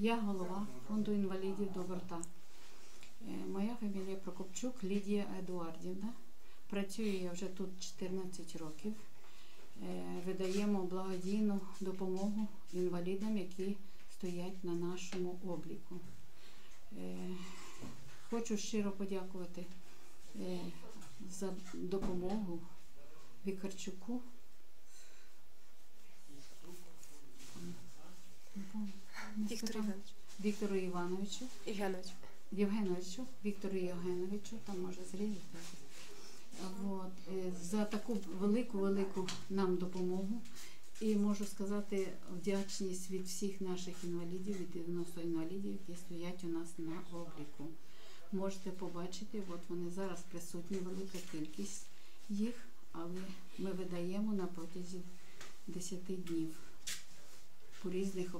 Я голова фонду інвалідів Доброта. Е, Моя фамілія Прокопчук Лідія Едуардівна. Працюю я вже тут 14 років. Е, Видаємо благодійну допомогу інвалідам, які стоять на нашому обліку. Е, Хочу щиро подякувати за допомогу Вікарчуку. Не пам'ятаю, не Віктор сказала. Іванович. Віктору Івановичу, Євгенович. Євгеновичу, Віктору Євгеновичу, там може зрізати. От, е, за таку велику, велику нам допомогу. І можу сказати вдячність від всіх наших інвалідів, від 90 інвалідів, які стоять у нас на обліку. Можете побачити, от вони зараз присутні, велика кількість їх, але ми видаємо на протязі 10 днів. По різних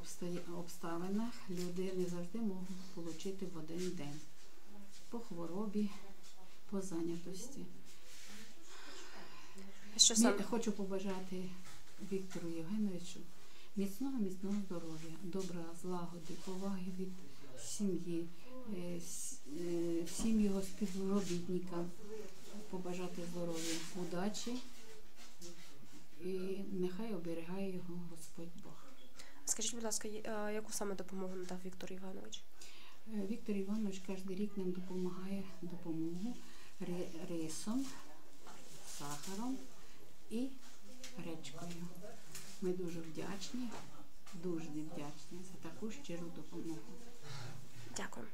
обставинах люди не завжди можуть отримати в один день. По хворобі, по зайнятості. Що саме? Хочу побажати Віктору Євгеновичу міцного, міцного здоров'я, добра, злагоди, поваги від сім'ї, е, е, всім його співробітникам, побажати здоров'я, удачі і нехай оберігає його Господь Бог. Скажіть, будь ласка, е, яку саме допомогу надав Віктор Іванович? Е, Віктор Іванович кожен рік нам допомагає допомогу рисом, сахаром і гречкою. Ми дуже вдячні, дуже вдячні за таку щиру допомогу. Дякую.